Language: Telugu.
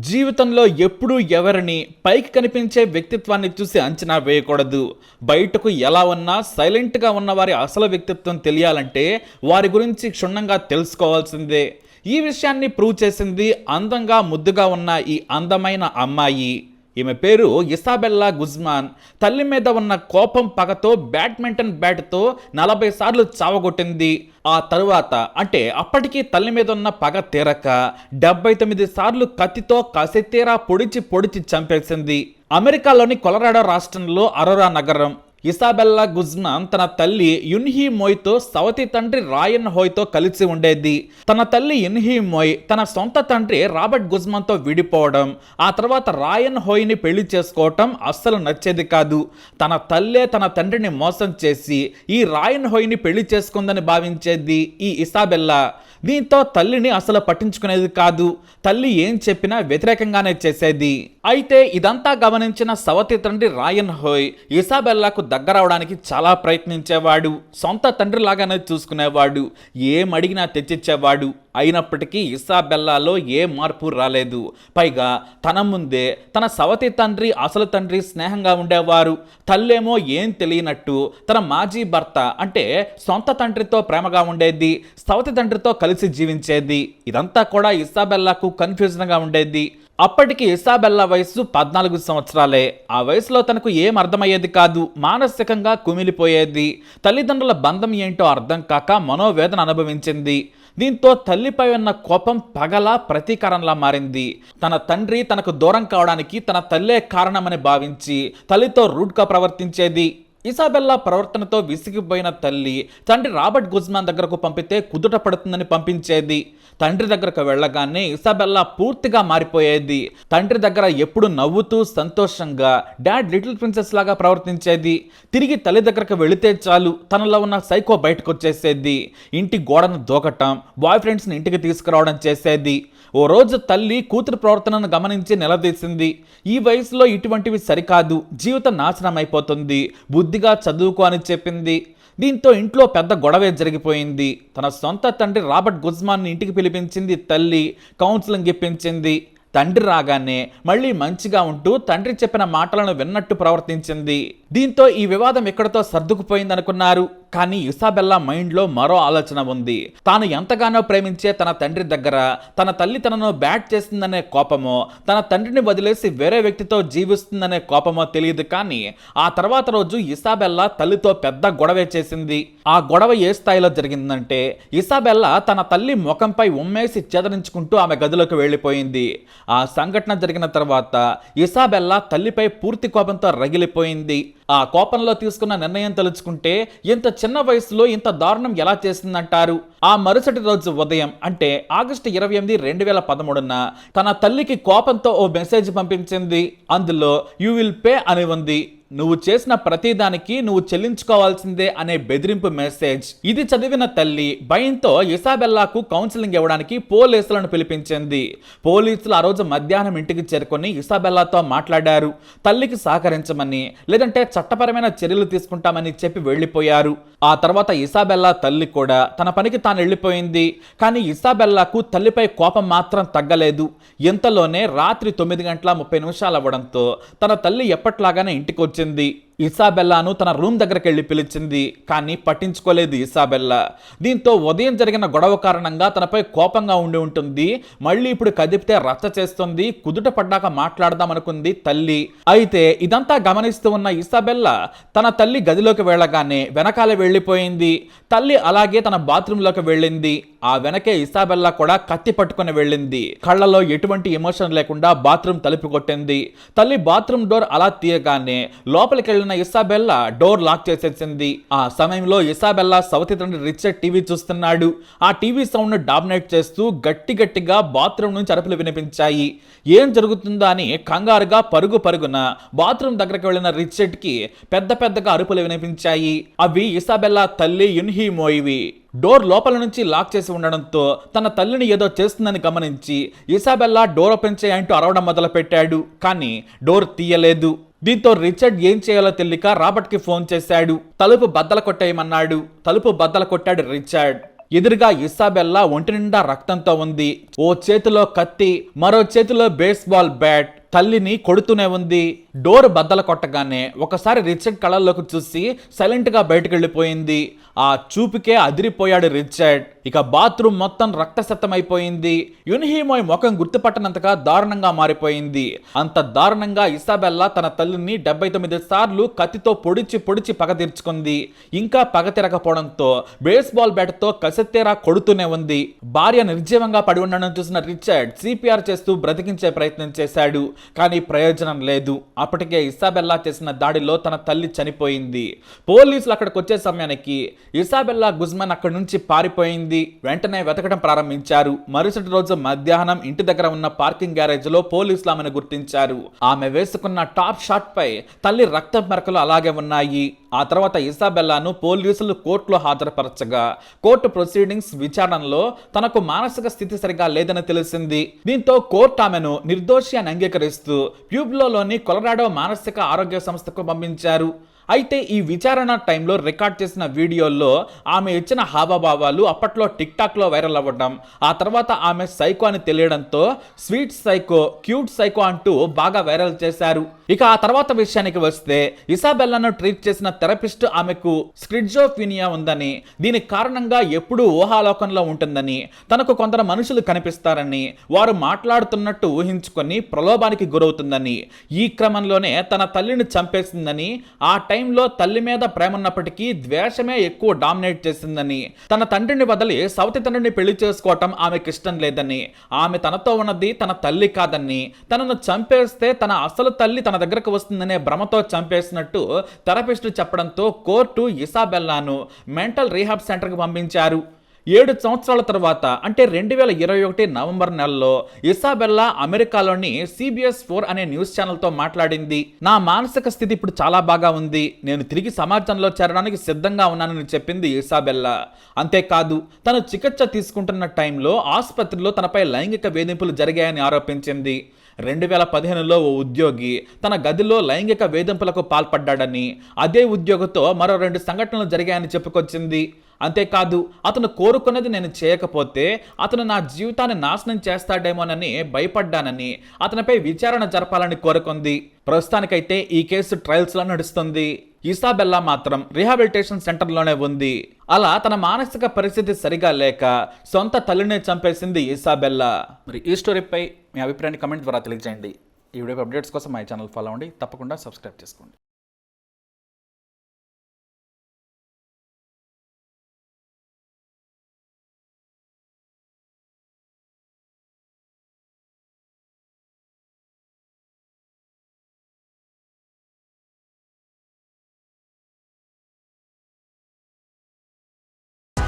జీవితంలో ఎప్పుడూ ఎవరిని పైకి కనిపించే వ్యక్తిత్వాన్ని చూసి అంచనా వేయకూడదు. బయటకు ఎలా ఉన్నా సైలెంట్గా ఉన్న వారి అసలు వ్యక్తిత్వం తెలియాలంటే వారి గురించి క్షుణ్ణంగా తెలుసుకోవాల్సిందే. ఈ విషయాన్ని ప్రూవ్ చేసింది అందంగా ముద్దుగా ఉన్న ఈ అందమైన అమ్మాయి. ఈమె పేరు ఇసాబెల్లా గుజ్మాన్. తల్లి మీద ఉన్న కోపం పగతో బ్యాడ్మింటన్ బ్యాట్తో నలభై సార్లు చావగొట్టింది. ఆ తరువాత అంటే అప్పటికీ తల్లి మీద ఉన్న పగ తీరక డెబ్బై తొమ్మిది సార్లు కత్తితో కసితీరా పొడిచి పొడిచి చంపేసింది. అమెరికాలోని కొలరాడో రాష్ట్రంలో అరోరా నగరం. ఇసాబెల్లా గుజ్మాన్ తన తల్లి యున్హీ మోయ్తో సవతి తండ్రి రాయన్ హోయ్తో కలిసి ఉండేది. తన తల్లి యున్హీ మోయ్ తన సొంత తండ్రి రాబర్ట్ గుజ్మాన్తో విడిపోవడం ఆ తర్వాత రాయన్ హోయ్ని పెళ్ళి చేసుకోవటం అస్సలు నచ్చేది కాదు. తన తల్లే తన తండ్రిని మోసం చేసి ఈ రాయన్ హోయ్ని పెళ్ళి చేసుకుందని భావించేది ఈ ఇసాబెల్లా. దీంతో తల్లిని అసలు పట్టించుకునేది కాదు. తల్లి ఏం చెప్పినా వ్యతిరేకంగానే చేసేది. అయితే ఇదంతా గమనించిన సవతి తండ్రి రాయన్ హోయ్ ఇసాబెల్లాకు దగ్గరవడానికి చాలా ప్రయత్నించేవాడు సొంత తండ్రి లాగానే చూసుకునేవాడు ఏం అడిగినా తెచ్చిచ్చేవాడు. అయినప్పటికీ ఇసాబెల్లాలో ఏ మార్పు రాలేదు. పైగా తన ముందే తన సవతి తండ్రి అసలు తండ్రి స్నేహంగా ఉండేవారు. తల్లేమో ఏం తెలియనట్టు తన మాజీ భర్త అంటే సొంత తండ్రితో ప్రేమగా ఉండేది సవతి తండ్రితో కలిసి జీవించేది. ఇదంతా కూడా ఇసాబెల్లాకు కన్ఫ్యూజన్గా ఉండేది. అప్పటికి ఇసాబెల్లా వయసు పద్నాలుగు సంవత్సరాలే. ఆ వయసులో తనకు ఏం అర్థమయ్యేది కాదు. మానసికంగా కుమిలిపోయేది. తల్లిదండ్రుల బంధం ఏంటో అర్థం కాక మనోవేదన అనుభవించింది. దీంతో తల్లిపై ఉన్న కోపం పగలా ప్రతీకారంలా మారింది. తన తండ్రి తనకు దూరం కావడానికి తన తల్లే కారణమని భావించి తల్లితో రూడ్గా ప్రవర్తించేది. ఇసాబెల్లా ప్రవర్తనతో విసిగిపోయిన తల్లి తండ్రి రాబర్ట్ గుజ్మాన్ దగ్గరకు పంపితే కుదుట పడుతుందని పంపించేది. తండ్రి దగ్గరకు వెళ్ళగానే ఇసాబెల్లా పూర్తిగా మారిపోయేది. తండ్రి దగ్గర ఎప్పుడు నవ్వుతూ సంతోషంగా డాడ్ లిటిల్ ప్రిన్సెస్ లాగా ప్రవర్తించేది. తిరిగి తల్లి దగ్గరకు వెళితే చాలు తనలో ఉన్న సైకో బయటకు వచ్చేసేది ఇంటి గోడను దూకటం బాయ్ ఫ్రెండ్స్ని ఇంటికి తీసుకురావడం చేసేది. ఓ రోజు తల్లి కూతురు ప్రవర్తనను గమనించి నిలదీసింది. ఈ వయసులో ఇటువంటివి సరికాదు జీవితం నాశనం అయిపోతుంది బుద్ధి బుద్ధిగా చదువుకో అని చెప్పింది. దీంతో ఇంట్లో పెద్ద గొడవే జరిగిపోయింది. తన సొంత తండ్రి రాబర్ట్ గుజ్మాన్ని ఇంటికి పిలిపించింది తల్లి కౌన్సిలింగ్ ఇప్పించింది. తండ్రి రాగానే మళ్ళీ మంచిగా ఉంటూ తండ్రి చెప్పిన మాటలను విన్నట్టు ప్రవర్తించింది. దీంతో ఈ వివాదం ఎక్కడితో సర్దుకుపోయిందనుకున్నారు. కానీ ఇసాబెల్లా మైండ్లో మరో ఆలోచన ఉంది. తాను ఎంతగానో ప్రేమించే తన తండ్రి దగ్గర తన తల్లి తనను బ్యాట్ చేస్తుందనే కోపమో తన తండ్రిని వదిలేసి వేరే వ్యక్తితో జీవిస్తుందనే కోపమో తెలియదు కానీ ఆ తర్వాత రోజు ఇసాబెల్లా తల్లితో పెద్ద గొడవే చేసింది. ఆ గొడవ ఏ స్థాయిలో జరిగిందంటే ఇసాబెల్లా తన తల్లి ముఖంపై ఉమ్మేసి చెదరించుకుంటూ ఆమె గదిలోకి వెళ్ళిపోయింది. ఆ సంఘటన జరిగిన తర్వాత ఇసాబెల్లా తల్లిపై పూర్తి కోపంతో రగిలిపోయింది. ఆ కోపంలో తీసుకున్న నిర్ణయం తలుచుకుంటే ఇంత చిన్న వయసులో ఇంత దారుణం ఎలా చేసిందంటారు? ఆ మరుసటి రోజు ఉదయం అంటే ఆగస్టు ఇరవై ఎనిమిది రెండు వేల పదమూడున తన తల్లికి కోపంతో ఓ మెసేజ్ పంపించింది. అందులో యూ విల్ పే అని ఉంది. నువ్వు చేసిన ప్రతిదానికి నువ్వు చెల్లించుకోవాల్సిందే అనే బెదిరింపు మెసేజ్ ఇది చదివిన తల్లి భయంతో ఇసాబెల్లాకు కౌన్సిలింగ్ ఇవ్వడానికి పోలీసులను పిలిపించింది. పోలీసులు ఆ రోజు మధ్యాహ్నం ఇంటికి చేరుకొని ఇసాబెల్లాతో మాట్లాడారు. తల్లికి సహకరించమని లేదంటే చట్టపరమైన చర్యలు తీసుకుంటామని చెప్పి వెళ్ళిపోయారు. ఆ తర్వాత ఇసాబెల్లా తల్లి కూడా తన పనికి తాను వెళ్ళిపోయింది. కానీ ఇసాబెల్లాకు తల్లిపై కోపం మాత్రం తగ్గలేదు. ఇంతలోనే రాత్రి తొమ్మిది గంటల ముప్పై నిమిషాలు అవ్వడంతో తన తల్లి ఎప్పట్లాగానే ఇంటికి వచ్చింది ఇసాబెల్లాను తన రూమ్ దగ్గరికి వెళ్ళి పిలిచింది కానీ పట్టించుకోలేదు ఇసాబెల్లా. దీంతో ఉదయం జరిగిన గొడవ కారణంగా తనపై కోపంగా ఉండి ఉంటుంది. మళ్ళీ ఇప్పుడు కదిపితే రచ్చ చేస్తుంది. కుదుట పడ్డాక మాట్లాడదామనుకుంది తల్లి. అయితే ఇదంతా గమనిస్తూ ఉన్న ఇసాబెల్లా తన తల్లి గదిలోకి వెళ్ళగానే వెనకాల వెళ్ళిపోయింది. తల్లి అలాగే తన బాత్రూంలోకి వెళ్ళింది. ఆ వెనకే ఇసాబెల్లా కూడా కత్తి పట్టుకుని వెళ్ళింది. కళ్ళలో ఎటువంటి ఎమోషన్ లేకుండా బాత్రూమ్ తలుపు కొట్టింది. తల్లి బాత్రూమ్ డోర్ అలా తీయగానే లోపలికి వెళ్ళిన ఇసాబెల్లా డోర్ లాక్ చేసేసింది. ఆ సమయంలో ఇసాబెల్లా సవతి తండ్రి రిచర్డ్ టీవీ చూస్తున్నాడు. ఆ టీవీ సౌండ్ను డామినేట్ చేస్తూ గట్టి గట్టిగా బాత్రూమ్ నుంచి అరుపులు వినిపించాయి. ఏం జరుగుతుందో అని కంగారుగా పరుగు పరుగున బాత్రూమ్ దగ్గరకు వెళ్ళిన రిచర్డ్కి పెద్ద పెద్దగా అరుపులు వినిపించాయి. అవి ఇసాబెల్లా తల్లి యున్హీ మోయివి డోర్ లోపల నుంచి లాక్ చేసి ఉండడంతో తన తల్లిని ఏదో చేస్తుందని గమనించి ఇసాబెల్లా డోర్ ఓపెన్ చేయంటూ అరవడం మొదలుపెట్టాడు. కానీ డోర్ తీయలేదు. దీంతో రిచర్డ్ ఏం చేయాలో తెలియక రాబర్ట్కి ఫోన్ చేశాడు. తలుపు బద్దల కొట్టేయమన్నాడు. తలుపు బద్దల కొట్టాడు రిచర్డ్. ఎదురుగా ఇసాబెల్లా ఒంటి నిండా రక్తంతో ఉంది. ఓ చేతిలో కత్తి మరో చేతిలో బేస్బాల్ బ్యాట్. తల్లిని కొడుతూనే ఉంది. డోర్ బద్దల కొట్టగానే ఒకసారి రిచర్డ్ కళ్ళల్లోకి చూసి సైలెంట్గా బయటకు వెళ్ళిపోయింది ఆ చూపుకే అదిరిపోయాడు రిచర్డ్ ఇక బాత్రూమ్ మొత్తం రక్తశతమైపోయింది యునిహీమోయ్ ముఖం గుర్తుపట్టనంతగా దారుణంగా మారిపోయింది. అంత దారుణంగా ఇసాబెల్లా తన తల్లిని డెబ్బై తొమ్మిది సార్లు కత్తితో పొడిచి పొడిచి పగ తీర్చుకుంది. ఇంకా పగ తిరగపోవడంతో బేస్బాల్ బ్యాట్తో కసెత్తేరా కొడుతూనే ఉంది. భార్య నిర్జీవంగా పడి ఉండడం చూసిన రిచర్డ్ సిపిఆర్ చేస్తూ బ్రతికించే ప్రయత్నం చేశాడు. కానీ ప్రయోజనం లేదు. అప్పటికే ఇసాబెల్లా చేసిన దాడిలో తన తల్లి చనిపోయింది. పోలీసులు అక్కడికి వచ్చే సమయానికి ఇసాబెల్లా గుజ్మన్ అక్కడి నుంచి పారిపోయింది. వెంటనే వెతకడం ప్రారంభించారు. మరుసటి రోజు మధ్యాహ్నం ఇంటి దగ్గర ఉన్న పార్కింగ్ గ్యారేజ్లో పోలీసులు ఆమెను గుర్తించారు. ఆమె వేసుకున్న టాప్ షాట్ పై తల్లి రక్త మరకలు అలాగే ఉన్నాయి. ఆ తర్వాత ఇసాబెల్లాను పోలీసులు కోర్టులో హాజరుపరచగా కోర్టు ప్రొసీడింగ్స్ విచారణలో తనకు మానసిక స్థితి సరిగా లేదని తెలిసింది. దీంతో కోర్టు ఆమెను నిర్దోషి అని అంగీకరిస్తూ ప్యూబ్లోలోని కొలరాడో మానసిక ఆరోగ్య సంస్థకు పంపించారు. అయితే ఈ విచారణ టైంలో రికార్డ్ చేసిన వీడియోల్లో ఆమె ఇచ్చిన హావభావాలు అప్పట్లో టిక్ టాక్లో వైరల్ అవ్వడం ఆ తర్వాత ఆమె సైకో అని తెలియడంతో స్వీట్ సైకో క్యూట్ సైకో అంటూ బాగా వైరల్ చేశారు. ఇక ఆ తర్వాత విషయానికి వస్తే ఇసాబెల్లాను ట్రీట్ చేసిన థెరపిస్ట్ ఆమెకు స్క్రిడ్జోఫీనియా ఉందని దీనికి కారణంగా ఎప్పుడూ ఊహాలోకంలో ఉంటుందని తనకు కొందరు మనుషులు కనిపిస్తారని వారు మాట్లాడుతున్నట్టు ఊహించుకొని ప్రలోభానికి గురవుతుందని ఈ క్రమంలోనే తన తల్లిని చంపేసిందని ఆ టైం టైంలో తల్లి మీద ప్రేమ ఉన్నప్పటికీ ద్వేషమే ఎక్కువ డామినేట్ చేసిందని. తన తండ్రిని వదిలి సవతి తండ్రిని పెళ్ళి చేసుకోవటం ఆమెకి ఇష్టం లేదని. ఆమె తనతో ఉన్నది తన తల్లి కాదని. తనను చంపేస్తే తన అసలు తల్లి తన దగ్గరకు వస్తుందనే భ్రమతో చంపేసినట్టు థెరపిస్టు చెప్పడంతో కోర్టు ఇసాబెల్లాను మెంటల్ రీహాబ్ సెంటర్కి పంపించారు. ఏడు సంవత్సరాల తర్వాత అంటే రెండు వేల ఇరవై ఒకటి నవంబర్ నెలలో ఇసాబెల్లా అమెరికాలోని సిబిఎస్ ఫోర్ అనే న్యూస్ ఛానల్తో మాట్లాడింది. నా మానసిక స్థితి ఇప్పుడు చాలా బాగా ఉంది. నేను తిరిగి సమాజంలో చేరడానికి సిద్ధంగా ఉన్నానని చెప్పింది ఇసాబెల్లా. అంతేకాదు తను చికిత్స తీసుకుంటున్న టైంలో ఆసుపత్రిలో తనపై లైంగిక వేధింపులు జరిగాయని ఆరోపించింది. రెండు వేల పదిహేనులో ఓ ఉద్యోగి తన గదిలో లైంగిక వేధింపులకు పాల్పడ్డాడని అదే ఉద్యోగితో మరో రెండు సంఘటనలు జరిగాయని చెప్పుకొచ్చింది. అంతేకాదు అతను కోరుకున్నది నేను చేయకపోతే అతను నా జీవితాన్ని నాశనం చేస్తాడేమోనని భయపడ్డానని అతనిపై విచారణ జరపాలని కోరుకుంది. ప్రస్తుతానికైతే ఈ కేసు ట్రయల్స్లో నడుస్తుంది. ఇసాబెల్లా మాత్రం రీహాబిలిటేషన్ సెంటర్లోనే ఉంది. అలా తన మానసిక పరిస్థితి సరిగా లేక సొంత తల్లిని చంపేసింది ఇసాబెల్లా. మరి ఈ స్టోరీపై మీ అభిప్రాయాన్ని కమెంట్ ద్వారా తెలియజేయండి. ఈ వీడియో అప్డేట్స్ కోసం మా ఛానల్ ఫాలో అవ్వండి. తప్పకుండా సబ్స్క్రైబ్ చేసుకోండి.